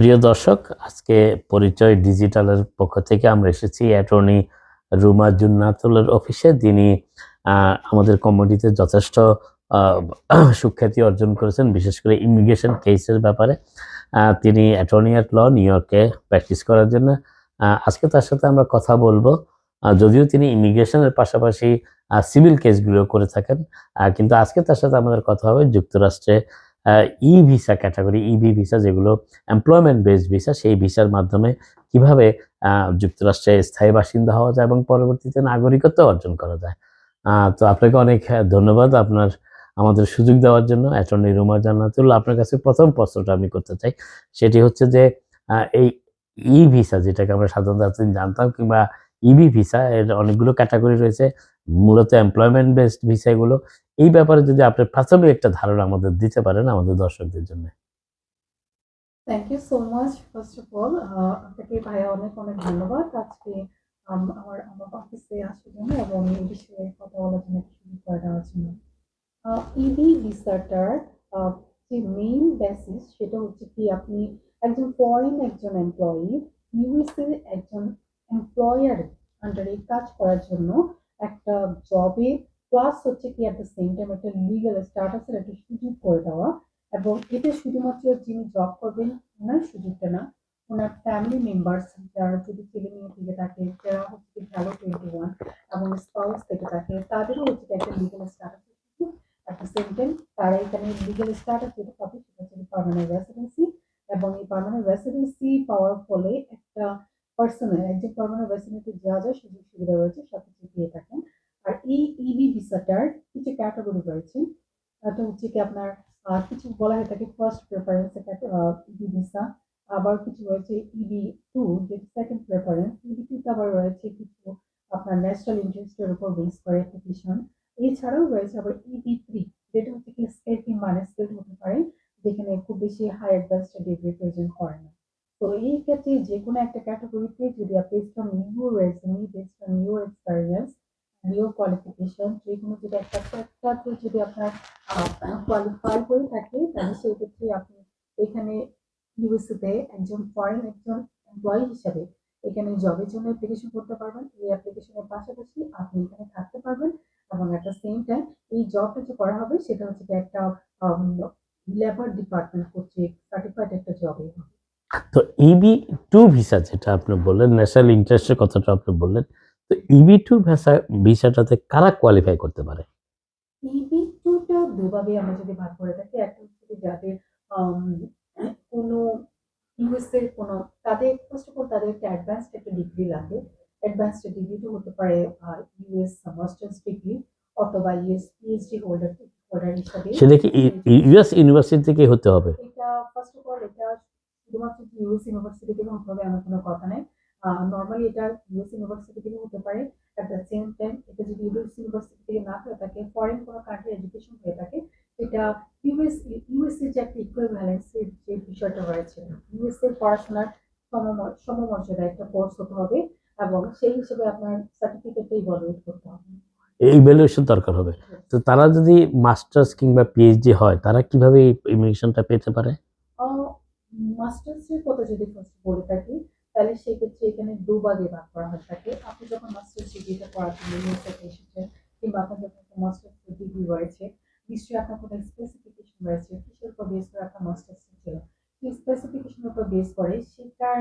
প্রিয় দর্শক, আজকে পরিচয় ডিজিটালের পক্ষ থেকে আমরা এসেছি অ্যাটর্নি রুমা জুন্নাতুলের অফিসে। যিনি আমাদের কমিউনিটিতে যথেষ্ট সুখ্যাতি অর্জন করেছেন, বিশেষ করে ইমিগ্রেশন কেসের ব্যাপারে। তিনি অ্যাটর্নি অ্যাট ল নিউ ইয়র্কে প্র্যাকটিস করার জন্য। আজকে তার সাথে আমরা কথা বলব। যদিও তিনি ইমিগ্রেশনের পাশাপাশি সিভিল কেসগুলো করে থাকেন কিন্তু আজকে তার সাথে আমাদের কথা হবে যুক্তরাষ্ট্রে E visa category EB visa যেগুলো এমপ্লয়মেন্ট বেসড ভিসা সেই ভিসার মাধ্যমে কীভাবে যুক্তরাষ্ট্রে স্থায়ী বাসিন্দা হওয়া যায় এবং পরবর্তীতে নাগরিকত্ব অর্জন করা যায়। তো আপনাকে অনেক ধন্যবাদ আপনার, আমাদের সুযোগ দেওয়ার জন্য। অ্যাটর্নি রুমা জান্নাতুল্লাহ, আপনার কাছে প্রথম প্রশ্নটা আমি করতে চাই। সেটি হচ্ছে যে এই ই ভিসা যেটাকে আমরা সাধারণত এতদিন জানতাম কিংবা ইবি ভিসা এর অনেকগুলো ক্যাটাগরি রয়েছে। মূলত এমপ্লয়মেন্ট বেসড ভিসা এগুলো। এই ব্যাপারে যদি আপনি প্রাথমিক একটা ধারণা আমাদের দিতে পারেন আমাদের দর্শকদের জন্য। Thank you so much first of all আপনাকে ভাইয়া অনেক অনেক ধন্যবাদ। আজকে আমার আমার অফিসে আসার জন্য এবং এই বিষয়ে কথা বলার জন্য সুযোগ করে দেওয়ার জন্য। ইবি ভিসাটার যে মেইন বেসিস সেটা হচ্ছে কি, আপনি একজন ফরেন একজন এমপ্লয়ি ইউএসএ একজন এমপ্লয়ার আন্ডারে কাজ করার জন্য একটা জবে প্লাস হচ্ছে কি অ্যাট দ্য সেম টাইম একটা লিগাল স্ট্যাটাসের একটা সুযোগ করে দেওয়া এবং এটা শুধুমাত্র যিনি জব করবেন ওনার সুযোগটা না, ওনার ফ্যামিলি মেম্বার্স যারা যদি ছেলে মেয়ে থেকে থাকে, যারা হচ্ছে ভ্যালো টোয়েন্টি ওয়ান এবং স্পাউস থেকে থাকে, তাদেরও হচ্ছে একটা legal status at the same time তারা এখানে লিগাল স্ট্যাটাস যেটা পাবে সেটা হচ্ছে পার্মানেন্ট রেসিডেন্সি এবং এই পার্মানেন্ট রেসিডেন্সি পাওয়ার ফলে একটা পার্সনের একজন পার্মানেন্ট রেসিডেন্টের যা যা সুযোগ সুবিধা রয়েছে সব কিছু থাকেন আর এই ইবি ভিসাটার কিছু ক্যাটাগরি রয়েছে। এটা হচ্ছে কি আপনার কিছু বলা হয়ে থাকে ফার্স্ট প্রেফারেন্স ইবি ভিসা আবার কিছু রয়েছে ইবি টু যেটা সেকেন্ড প্রেফারেন্স ইবি টুতে আবার রয়েছে কিছু আপনার ন্যাশনাল ইন্টারেস্টের উপর বেস করে অ্যাপ্লিকেশন এছাড়াও রয়েছে আবার ইবি থ্রি যেটা হচ্ছে কি স্কেল মানে স্কেল হতে পারে, যেখানে খুব বেশি হাই অ্যাডভান্সড ডিগ্রি প্রয়োজন করে না। তো এই ক্ষেত্রে যে কোনো একটা ক্যাটাগরিতে যদি আপনি based on your resume based on your experience your qualification যে কোনো যদি একটা একটাতে যদি আপনার কোয়ালিফাই করে থাকে, তাহলে সেই ক্ষেত্রে আপনি এখানে ইউএসএতে একজন ফরেন একজন এমপ্লয়ি হিসাবে এখানে জবের জন্য অ্যাপ্লিকেশন করতে পারবেন। এই অ্যাপ্লিকেশনের পাশাপাশি আপনি এখানে থাকতে পারবেন এবং দ্য সেম টাইম এই জবটা যে করা হবে, সেটা হচ্ছে একটা লেবার ডিপার্টমেন্ট কর্তৃক সার্টিফাইড একটা জবে হবে। তো ইবি টু ভিসা যেটা আপনি বললেন ন্যাশনাল ইন্টারেস্টের কথাটা আপনি বললেন তো ইবি টু ভিসা ভিসাটাতে কারা কোয়ালিফাই করতে পারে? ইবি টুটা দুভাবে আমরা যদি ভাগ করে থাকি একটা হচ্ছে যাদের কোনো ইউএসএর কোনো তাদের ফার্স্ট অফ অল তাদের একটা অ্যাডভান্সড একটা ডিগ্রি লাগে। অ্যাডভান্সড ডিগ্রিটা হতে পারে ইউএস মাস্টার্স ডিগ্রি অথবা ইউএস পিএইচডি হোল্ডার হোল্ডার হিসাবে। সেটা কি ইউএস ইউনিভার্সিটি থেকে হতে হবে? এটা ফার্স্ট অফ অল এটা শুধুমাত্র ইউএস ইউনিভার্সিটি থেকে হতে হবে এমন কোনো কথা নেই। নর্মালি এটা ইউএস ইউনিভার্সিটি থেকে হতে পারে। অ্যাট দ্য সেম টাইম এটা যদি ইউএস ইউনিভার্সিটি থেকে না হয়ে থাকে ফরেন কোনো কান্ট্রি এডুকেশন হয়ে থাকে এটা ইউএস ইউএসএ যে একটা ইকুইভ্যালেন্সের যে বিষয়টা রয়েছে ইউএস এর পড়াশোনার সমম- সমমর্যাদা একটা কোর্স হতে হবে এবং সেই হিসেবে আপনার সার্টিফিকেটটা ইভালুয়েট করতে হবে। এই ভ্যালুয়েশন দরকার হবে। তো তারা যদি মাস্টার্স কিংবা পিএইচডি হয় তারা কীভাবে এই ইমিগ্রেশনটা পেতে পারে? মাস্টার্সের কথা যদি ফার্স্ট বলে থাকি তাহলে সেক্ষেত্রে এখানে দুভাগে ভাগ করা হয়ে থাকে। আপনি যখন মাস্টার্স ডিগ্রিটা করার জন্য ইউএসএতে এসেছেন, কিংবা আপনার যখন মাস্টার্স ডিগ্রি রয়েছে, নিশ্চয়ই আপনার কোনো স্পেসিফিকেশন রয়েছে, কিসের উপর বেস করে আপনার মাস্টার্স ছিল? সেই স্পেসিফিকেশনের উপর বেস করে সেটার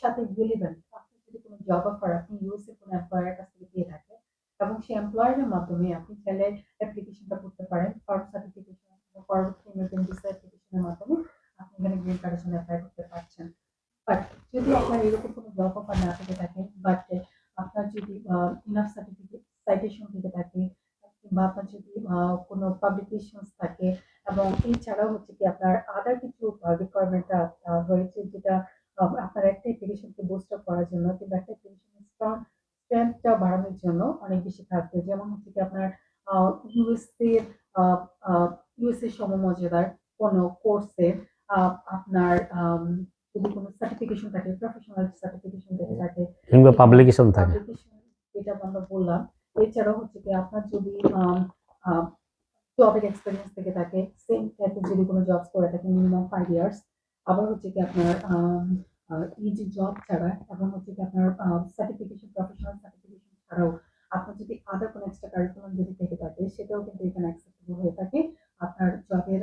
সাথে রিলেভেন্ট আপনি যদি কোনো জব অফার আপনি ইউএসএ কোনো এমপ্লয়ারের কাছ থেকে পেয়ে থাকেন, এবং সেই এমপ্লয়ারের মাধ্যমে আপনি চাইলে অ্যাপ্লিকেশনটা করতে পারেন ফার্ম সার্টিফিকেশন পরবর্তী ইমিগ্রেন্ট ভিসা অ্যাপ্লিকেশনের মাধ্যমে আপনি এখানে গ্রিন কার্ডের জন্য অ্যাপ্লাই করতে পারছেন। বাট যদি আপনার এরকম কোনো জব অফার না থেকে থাকে বাট আপনার যদি ইনাফ সার্টিফিকেট সাইটেশন থেকে থাকে, কিংবা আপনার যদি কোনো পাবলিকেশনস থাকে, এবং এছাড়াও হচ্ছে কি আপনার আদার কিছু রিকোয়ারমেন্ট রয়েছে যেটা আপনার একটা অ্যাপ্লিকেশনকে বুস্ট আপ করার জন্য, কিংবা একটা অ্যাপ্লিকেশনের স্ট্রং স্ট্রেংথটা বাড়ানোর জন্য অনেক বেশি থাকবে। যেমন হচ্ছে কি আপনার ইউএসএ ইউএসএ সমমর্যাদার কোনো কোর্সে আপনার সার্টিফিকেশন থাকে প্রফেশনাল সার্টিফিকেশন থেকে থাকে কিংবা পাবলিকেশন থাকে। যেটা আমরা বললাম। এছাড়াও হচ্ছে কি আপনার যদি জবের এক্সপিরিয়েন্স থেকে থাকে সেম টাইপের যদি কোনো জবস করে থাকে মিনিমাম ফাইভ ইয়ার্স আবার হচ্ছে কি আপনার ইজি জব ছাড়া এবং হচ্ছে কি আপনার সার্টিফিকেশন প্রফেশনাল সার্টিফিকেশন ছাড়াও আপনার যদি আদার কোনো এক্সট্রা কারিকুলাম যদি থেকে থাকে সেটাও কিন্তু এখানে অ্যাকসেপ্টেবল হয়ে থাকে। আপনার জবের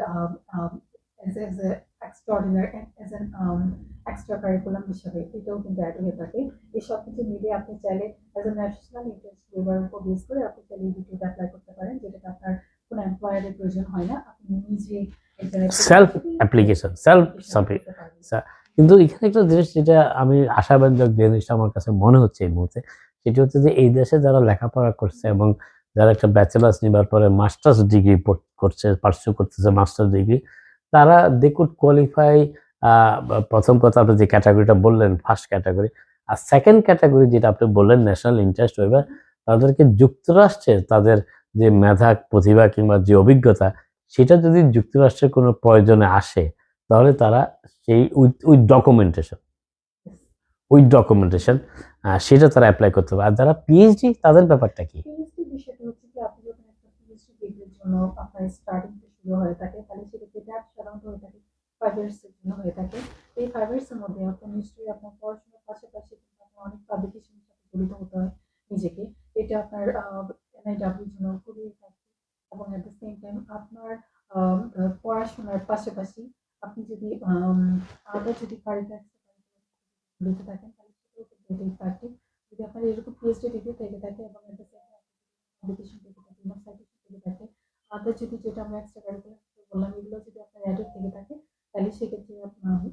এক্সট্রাঅর্ডিনারি এক্সট্রা কারিকুলাম হিসাবে এটাও কিন্তু অ্যাড হয়ে থাকে এই সব কিছু মিলিয়ে আপনি চাইলে as a national interest waiver উপর বেস করে আপনি চাইলে এই অ্যাপ্লাই করতে পারেন যেটাতে আপনার কোনো এমপ্লয়ারের প্রয়োজন হয় না আপনি নিজে application, self submit. কিন্তু এখানে একটা জিনিস যেটা আমি আশাব্যঞ্জক জিনিসটা আমার কাছে মনে হচ্ছে এই মুহূর্তে সেটি হচ্ছে যে এই দেশে যারা লেখাপড়া করছে এবং যারা একটা ব্যাচেলার্স নেবার পরে মাস্টার্স ডিগ্রি করছে পার্সু করতেছে মাস্টার্স ডিগ্রি তারা দে কুড কোয়ালিফাই প্রথম কথা আপনি যে ক্যাটাগরিটা বললেন ফার্স্ট ক্যাটাগরি আর সেকেন্ড ক্যাটাগরি যেটা আপনি বললেন ন্যাশনাল ইন্টারেস্ট ওয়েবার তাদেরকে যুক্তরাষ্ট্রের তাদের যে মেধা, প্রতিভা কিংবা যে অভিজ্ঞতা, সেটা যদি যুক্তরাষ্ট্রের কোনো প্রয়োজনে আসে, তাহলে তারা সেই উইথ ডকুমেন্টেশন উইথ ডকুমেন্টেশন সেটা তারা অ্যাপ্লাই করতে পারে আর যারা পিএইচডি তাদের ব্যাপারটা কি? শুরু হয়ে থাকে, তাহলে সেক্ষেত্রে ব্যাচ সাধারণত হয়ে থাকে ফাইভ ইয়ার্সের জন্য হয়ে থাকে এই ফাইভ ইয়ার্সের মধ্যে আপনার নিশ্চয়ই আপনার পড়াশোনার পাশাপাশি আপনার অনেক পাবলিকেশনের সাথে জড়িত হতে হয় নিজেকে এটা আপনার এনআইডাব্লিউর জন্য খুবই এবং অ্যাট দ্য সেম টাইম আপনার পড়াশোনার পাশাপাশি আপনি যদি আরও যদি কারিকুলার থাকেন, তাহলে সেটাও কিন্তু effective। যদি আপনার এরকম পিএইচডি ডিগ্রি থেকে থাকে এবং এট দ্য সেম টাইম থেকে থাকে, বা সার্টিফিকেট থেকে থাকে আদার যদি যেটা আমরা এক্সট্রা কারিকুলার বললাম এগুলো যদি আপনার অ্যাডেড থেকে থাকে তাহলে সেক্ষেত্রে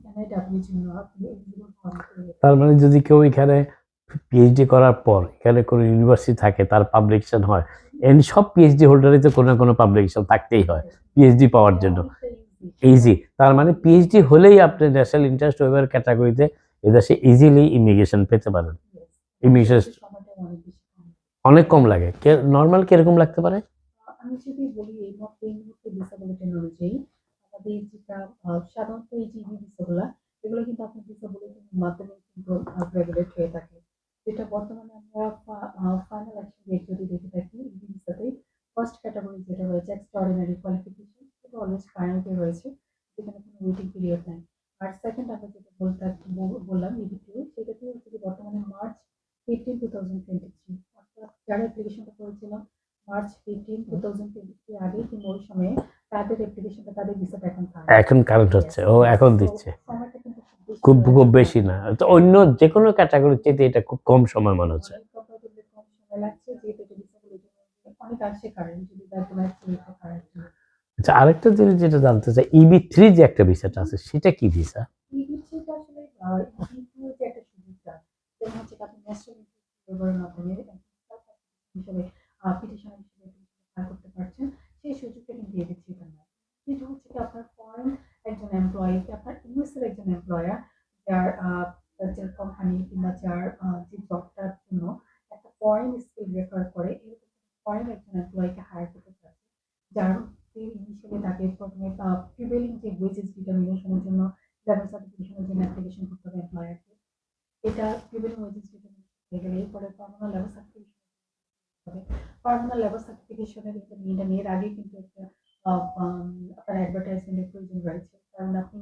এনআইডাব্লিউর জন্য আপনি এলিজিবল হওয়ার তার মানে যদি কেউ এখানে পিএইচডি করার পর এখানে কোনো ইউনিভার্সিটি থাকে তার পাবলিকেশন হয় এন সব পিএইচডি হোল্ডারই তো কোনো না কোনো পাবলিকেশন থাকতেই হয় পিএইচডি পাওয়ার জন্য। ইজি তার মানে পিএইচডি হলেই আপনি ন্যাশনাল ইন্টারেস্ট ওয়েবার ক্যাটাগরিতে এদেশে ইজিলি ইমিগ্রেশন পেতে পারেন। কম। অনেক কম লাগে। নর্মাল কীরকম লাগতে পারে? আমি যদি বলি এই মুহূর্তে এই মুহূর্তে ডিসেবিলিটি অনুযায়ী আমাদের যেটা সাধারণত এই যে ভিসাগুলো এগুলো কিন্তু আপনার ডিসেবিলিটির মাধ্যমে কিন্তু রেগুলেট হয়ে থাকে। যেটা বর্তমানে আমরা ফাইনাল অ্যাকশন ডেট যদি দেখে থাকি ভিসাতে ফার্স্ট ক্যাটাগরি যেটা রয়েছে এক্সট্রাঅর্ডিনারি কোয়ালিফিকেশন সেটা অলওয়েজ ফাইনালতে রয়েছে, যেখানে কোনো ওয়েটিং পিরিয়ড নাই। আর সেকেন্ড আমরা যেটা বলতে বল- বললাম ইভিটি সেক্ষেত্রে হচ্ছে যে বর্তমানে March fifteen two thousand twenty three অর্থাৎ যারা অ্যাপ্লিকেশনটা করেছিলাম March fifteen two thousand twenty three আগে কিংবা ওই সময়ে তাদের অ্যাপ্লিকেশনটা তাদের ভিসাটা এখন এখন কারেন্ট হচ্ছে ও এখন দিচ্ছে। খুব খুব বেশি না। তো অন্য যে কোনো ক্যাটাগরির চেয়ে এটা খুব কম সময় মনে হচ্ছে। আচ্ছা আরেকটা জিনিস যেটা জানতে চাই ইবি থ্রি যে একটা ভিসাটা আছে সেটা কি ভিসা আসলে আহ, একটা সুবিধা যেমন হচ্ছে কি আপনি ন্যাশনাল ব্যবহারের মাধ্যমে হিসেবে পিটিশন হিসেবে ফাইল করতে পারছেন সেই সুযোগটা কিন্তু দিয়ে দিচ্ছে এটা না যেটা হচ্ছে কি আপনার ফরেন একজন এমপ্লয়ি আপনার ইউএসএর একজন এমপ্লয়ার যার যার কোম্পানি কিংবা যার যে জবটার জন্য একটা ফরেন স্কিল রেফার করে এরকম ফরেন একজন এমপ্লয়িকে হায়ার করতে চাচ্ছে, যার ইনিশিয়ালি তাকে প্রথমে প্রিভেলিং যে ওয়েজেস ডিটারমিনেশনের জন্য লেবার সার্টিফিকেশনের জন্য অ্যাপ্লিকেশন করতে হবে এমপ্লয়ারকে এটা প্রিভেলিং ওয়েজেস ডিটারমিনেশন হয়ে গেলে এরপরে পার্মানেন্ট লেবার সার্টিফিকেশন হবে। পার্মানেন্ট লেবার সার্টিফিকেশনের এটা নিয়ে এর আগে কিন্তু একটা আপনার অ্যাডভার্টাইজমেন্টের প্রয়োজন রয়েছে কারণ আপনি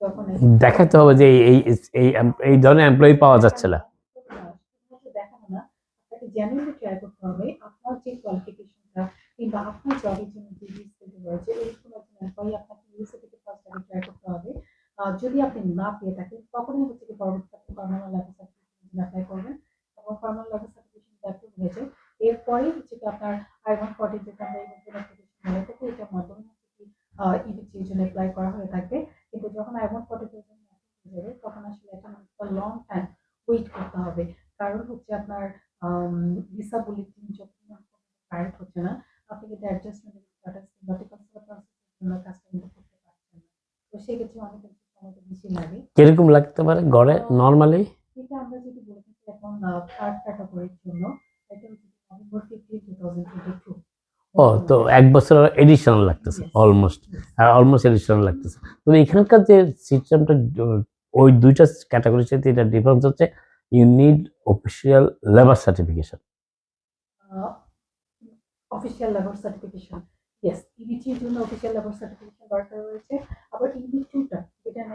যখন দেখাতে হবে যে এই এই- এই ধরনের এমপ্লয়ি পাওয়া যাচ্ছে না। দেখানো না আপনাকে জেনুইনলি ট্রাই করতে হবে আপনার যে কোয়ালিফিকেশনটা কিংবা আপনার জবের জন্য যে রয়েছে এরকম একজন এমপ্লয়ি আপনাকে ইউএসএ থেকে ফার্স্ট আগে ট্রাই করতে হবে। যদি আপনি না পেয়ে থাকেন তখনই হচ্ছে কি আপনি পার্মানেন্ট লেবার সার্টিফিকেশন অ্যাপ্লাই করবেন। এবং পার্মানেন্ট লেবার সার্টিফিকেশন অ্যাপ্রুভ হয়েছে এরপরেই হচ্ছে কি আপনার আই ওয়ান ফর্টি যেটা আমরা এই নতুন অ্যাপ্লিকেশন হয়ে থাকে এটার মাধ্যমে হচ্ছে কি ইবিটির জন্য অ্যাপ্লাই করা হয়ে থাকবে। কিন্তু যখন আই ওয়ান ফর্টি হয়ে যাবে তখন আসলে একটা লং টাইম ওয়েট করতে হবে। কারণ হচ্ছে আপনার ভিসা বুলেটিন যখন কারেক্ট হচ্ছে না। আপনি কিন্তু অ্যাডজাস্টমেন্ট স্ট্যাটাস কিংবা জন্য কাজটা কিন্তু করতে পারছেন না। তো সেক্ষেত্রে অনেক বেশি লাগে। কীরকম লাগতে পারে গড়ে নর্মালি এটা আমরা যদি বলে থাকি এখন থার্ড ক্যাটাগরির জন্য এটা হচ্ছে November fifteen two thousand twenty two ও তো এক বছর এডিশনাল লাগতেছে অলমোস্ট অলমোস্ট এডিশনাল লাগতেছে। তবে এখানকার যে সিস্টেমটা ওই দুইটা ক্যাটাগরির সাথে এটা ডিফারেন্স হচ্ছে you need official labour certification official labour certification yes ইবিটির জন্য অফিসিয়াল লেবার সার্টিফিকেশন দরকার রয়েছে। আবার ইবি টুটা এটা না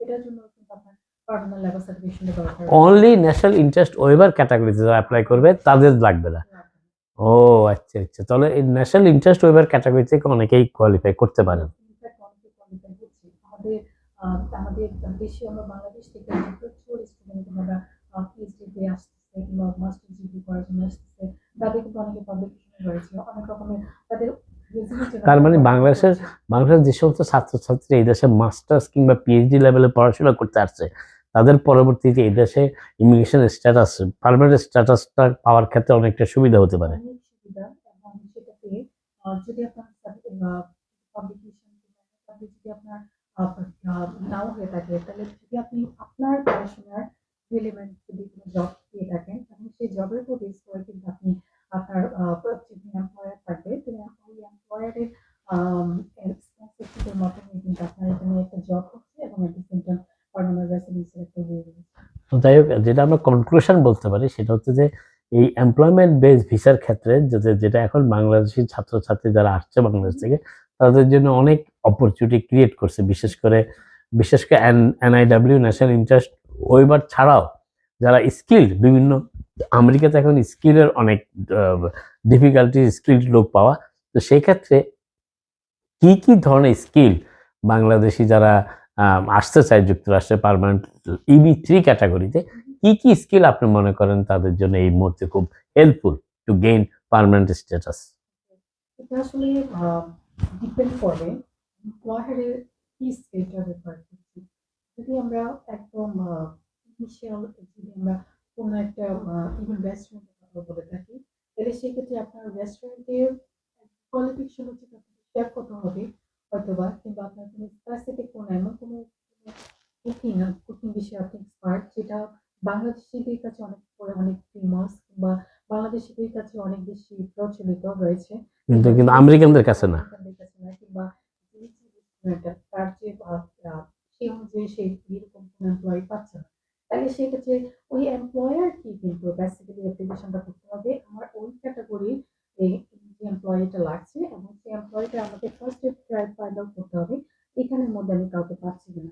এটার জন্য কিন্তু আপনার পার্মানেন্ট লেভেল সার্টিফিকেশনের দরকার। অনলি ন্যাশনাল ইন্টারেস্ট ওয়েবার ক্যাটাগরিতে যারা অ্যাপ্লাই করবে তাদের লাগবে না। ও আচ্ছা আচ্ছা। তাহলে ন্যাশনাল ইন্টারেস্ট ওয়েবার ক্যাটাগরি থেকে অনেকেই কোয়ালিফাই করতে পারেন। তার মানে বাংলাদেশের- বাংলাদেশের যে সমস্ত ছাত্রছাত্রী এই দেশে মাস্টার্স কিংবা পিএইচডি লেভেলে পড়াশোনা করতে আসছে তাদের পরবর্তীতে এই দেশে ইমিগ্রেশন স্ট্যাটাস পারমানেন্ট স্ট্যাটাসটা পাওয়ার ক্ষেত্রে অনেকটা সুবিধা হতে পারে। যদি আপনার যদি আপনার হয়ে থাকে, তাহলে যদি আপনি আপনার যদি জব থাকেন সেই জবের উপর বেস করে কিন্তু আপনি আপনার মাধ্যমে কিন্তু আপনার এখানে একটা জব হচ্ছে এবং রেসিডেন্সিয়াল একটা হয়ে গেছে তো যাই হোক, যেটা আমরা কনক্লুশন বলতে পারি সেটা হচ্ছে যে এই এমপ্লয়মেন্ট বেস ভিসার ক্ষেত্রে যেটা এখন বাংলাদেশি ছাত্রছাত্রী যারা আসছে বাংলাদেশ থেকে, তাদের জন্য অনেক অপরচুনিটি ক্রিয়েট করছে। বিশেষ করে বিশেষ করে এনআইডাব্লিউ ন্যাশনাল ইন্টারেস্ট ওইবার ছাড়াও যারা স্কিল্ড বিভিন্ন আমেরিকাতে এখন স্কিলের অনেক ডিফিকাল্টি স্কিল্ড লোক পাওয়া। তো সেই ক্ষেত্রে কি কি ধরনের স্কিল বাংলাদেশি যারা আসতে চায় যুক্তরাষ্ট্রে পারমানেন্ট ইবি থ্রি ক্যাটাগরিতে কি কি স্কিল আপনি মনে করেন তাদের জন্য এই মুহূর্তে খুব helpful to gain permanent status এটা আসলে ডিপেন্ড করে কি স্কিলটা রেফার যদি আমরা একদম ইনিশিয়াল যদি আমরা কোনো একটা ইভেন রেস্টুরেন্টের কথা বলে থাকি, তাহলে সেক্ষেত্রে আপনার রেস্টুরেন্টের কোয়ালিফিকেশন হচ্ছে হতে হবে। হয়তোবা কিংবা আপনার কোনো স্পেসিফিক কোনো এমন কোনো কুকিং কুকিং বিষয়ে আপনি এক্সপার্ট যেটা বাংলাদেশিদের কাছে অনেক অনেক ফেমাস কিংবা বাংলাদেশিদের কাছে অনেক বেশি প্রচলিত রয়েছে কিন্তু কিন্তু আমেরিকানদের কাছে না আমেরিকানদের কাছে না কিংবা তার যে সেই অনুযায়ী সেই এরকম কোনো এমপ্লয়ি পাচ্ছে না তাহলে সেক্ষেত্রে ওই এমপ্লয়ার কি কিন্তু বেসিক্যালি অ্যাপ্লিকেশনটা করতে হবে আমার ওই ক্যাটাগরির এই এমপ্লয়িটা লাগছে এবং সেই এমপ্লয়িটা আমাকে ফার্স্ট ট্রাই ফাইন্ড আউট করতে হবে এখানের মধ্যে আমি কাউকে পাচ্ছি যদি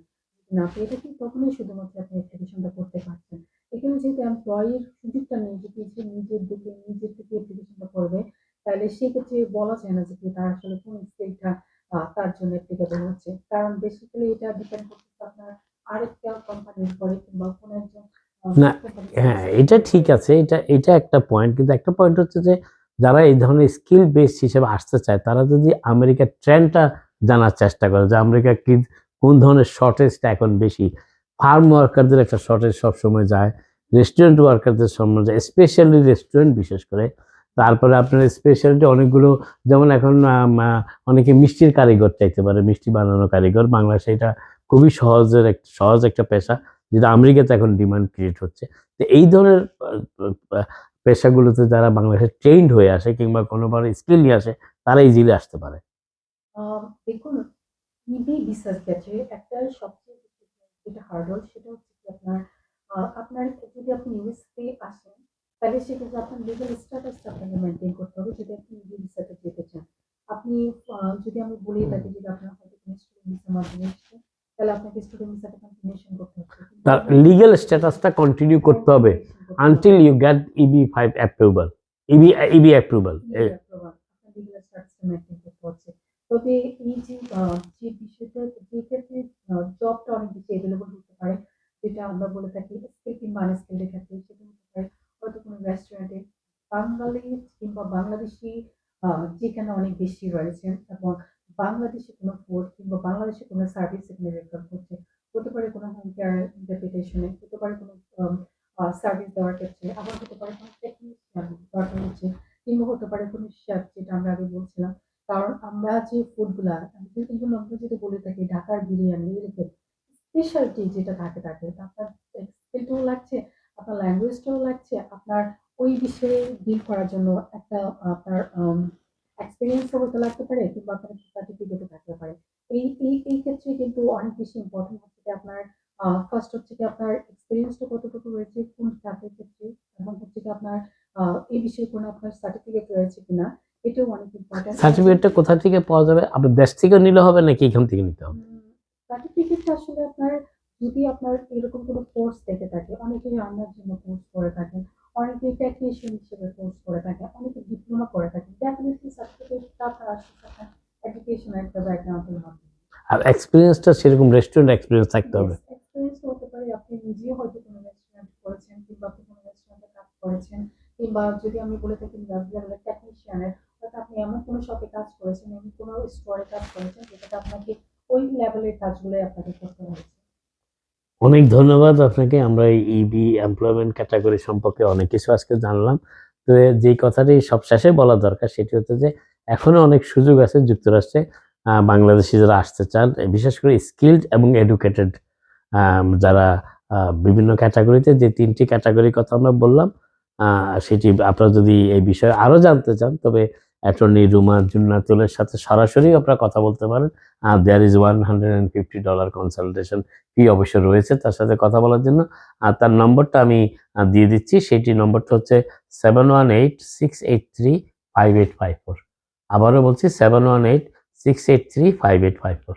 না পেয়ে থাকি তখনই শুধুমাত্র আপনি অ্যাপ্লিকেশনটা করতে পারছেন এখানে যেহেতু এমপ্লয়ির সুযোগটা নেই যে সে নিজের দিকে নিজের থেকে অ্যাপ্লিকেশনটা করবে তাহলে সেক্ষেত্রে বলা যায় না যে কি তার আসলে কোন স্কিলটা তার জন্য অ্যাপ্লিকেবল হচ্ছে। কারণ বেসিক্যালি এটা ডিপেন্ড করতেছে আপনার আরেকটা কোম্পানির উপরে কিংবা কোন একজন না, হ্যাঁ এটা ঠিক আছে। এটা এটা একটা পয়েন্ট কিন্তু একটা পয়েন্ট হচ্ছে যে যারা এই ধরনের স্কিল বেস হিসেবে আসতে চায়, তারা যদি আমেরিকার ট্রেন্ডটা জানার চেষ্টা করে যে আমেরিকা কি, কোন ধরনের শর্টেজটা এখন বেশি? ফার্ম ওয়ার্কারদের একটা শর্টেজ সবসময় যায় রেস্টুরেন্ট ওয়ার্কারদের যায় স্পেশালি রেস্টুরেন্ট বিশেষ করে, তারপরে আপনার স্পেশালিটি অনেকগুলো, যেমন এখন অনেকে মিষ্টির কারিগর চাইতে পারে, মিষ্টি বানানো কারিগর। বাংলাদেশে এটা খুবই সহজের একটা সহজ একটা পেশা, যেটা আমেরিকাতে এখন ডিমান্ড ক্রিয়েট হচ্ছে। তো এই ধরনের পেশাগুলোতে যারা বাংলাদেশে ট্রেন্ড হয়ে আসে কিংবা কোনো কোনোবার স্কিল নিয়ে আসে তারা ইজিলি আসতে পারে। দেখুন ইবি ভিসার ক্ষেত্রে একটা সবচেয়ে যেটা হার্ডল সেটা হচ্ছে আপনার আপনার যদি আপনি ইউএসএ আসেন তাহলে সেক্ষেত্রে আপনার লিগাল স্ট্যাটাসটা আপনাকে মেনটেন করতে হবে যদি আপনি ইবি ভিসাতে যেতে চান। আপনি যদি আমি বলে থাকি যে আপনার হয়তো কোনো স্টুডেন্ট ভিসার মাধ্যমে এসেছে তাহলে আপনাকে স্টুডেন্ট ভিসাটা কন্টিনিউশন করতে কিন্তু তার লিগ্যাল স্ট্যাটাসটা কন্টিনিউ করতে হবে। EB EB approval legal approval, আপনার legal status maintain করতে হচ্ছে। তবে এই যে যে যে ক্ষেত্রে জবটা অনেক বেশি অ্যাভেলেবল হতে পারে যেটা আমরা বলে থাকি স্কিল কিংবা আনস্কিলের ক্ষেত্রে সেটা হতে পারে হয়তো কোনো রেস্টুরেন্টে বাঙালি কিংবা বাংলাদেশি যেখানে অনেক বেশি রয়েছে এবং বাংলাদেশি কোনো ফুড কিংবা বাংলাদেশি কোনো সার্ভিস এখানে রেফার করছে হতে পারে কোনো হোম কেয়ার ডেপুটেশনে হতে পারে কোনো সার্ভিস দেওয়ার ক্ষেত্রে আবার হতে পারে কোনো টেকনিশিয়ান দরকার হচ্ছে, কিংবা হতে পারে কোনো শেফ যেটা আমরা আগে বলছিলাম। কারণ আমরা যে ফুডগুলা এগুলো আমরা যদি বলে থাকি ঢাকার বিরিয়ানি এরকম স্পেশালিটি যেটা থাকে থাকে তা আপনার স্কিলটাও লাগছে, আপনার ল্যাঙ্গুয়েজটাও লাগছে, আপনার ওই বিষয়ে ডিল করার জন্য একটা, আপনার এক্সপিরিয়েন্সও হতে লাগতে পারে, কিংবা আপনার সার্টিফিকেটও থাকতে পারে। এই এই এই ক্ষেত্রে কিন্তু অনেক বেশি ইম্পর্টেন্ট হচ্ছে আপনার ফার্স্ট হচ্ছে কি আপনার এক্সপিরিয়েন্সটা কতটুকু রয়েছে কোন চাকরির ক্ষেত্রে এবং হচ্ছে কি আপনার এই বিষয়ে কোনো আপনার সার্টিফিকেট রয়েছে কিনা এটাও অনেক ইম্পর্টেন্ট সার্টিফিকেটটা কোথা থেকে পাওয়া যাবে? আপনার দেশ থেকে নিলে হবে নাকি এখান থেকে নিতে হবে? সার্টিফিকেটটা আসলে আপনার যদি আপনার এরকম কোনো কোর্স থেকে থাকে অনেকে রান্নার জন্য কোর্স করে থাকেন অনেকে টেকনিশিয়ান হিসেবে কোর্স করে থাকে অনেকে ডিপ্লোমা করে থাকে ডেফিনেটলি সার্টিফিকেটটা আপনার আসলে আপনার এডুকেশনের একটা ব্যাকগ্রাউন্ডের মাধ্যমে। আর এক্সপিরিয়েন্সটা সেরকম রেস্টুরেন্ট এক্সপিরিয়েন্স থাকতে হবে। নিজেও হয়তো কোনো রেস্টুরেন্ট করেছেন কিংবা কোনো রেস্টুরেন্টে কাজ করেছেন কিংবা যদি আমি বলে থাকি টেকনিশিয়ানের হয়তো আপনি এমন কোনো শপে কাজ করেছেন, এমন কোনো স্টোরে কাজ করেছেন যেটাতে আপনাকে ওই লেভেলের কাজগুলোই আপনাকে করতে হয়েছে। অনেক ধন্যবাদ আপনাকে। আমরা এই ইবি এমপ্লয়মেন্ট ক্যাটাগরি সম্পর্কে অনেক কিছু আজকে জানলাম। তো যেই কথাটি সব শেষে বলা দরকার সেটি হচ্ছে যে এখনও অনেক সুযোগ আছে যুক্তরাষ্ট্রে বাংলাদেশি যারা আসতে চান বিশেষ করে স্কিল্ড এবং এডুকেটেড যারা বিভিন্ন ক্যাটাগরিতে যে তিনটি ক্যাটাগরির কথা আমরা বললাম সেটি আপনারা যদি এই বিষয়ে আরও জানতে চান, তবে অ্যাটর্নি রুমা জুন্নাতুলের সাথে সরাসরি আপনারা কথা বলতে পারেন। আর there is one hundred and fifty dollar consultation fee অবশ্য রয়েছে তার সাথে কথা বলার জন্য। আর তার নম্বরটা আমি দিয়ে দিচ্ছি, সেটি নম্বরটা হচ্ছে seven one eight six eight three five eight five four আবারও বলছি seven one eight six eight three five eight five four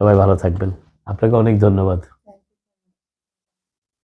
সবাই ভালো থাকবেন। আপনাকে অনেক ধন্যবাদ।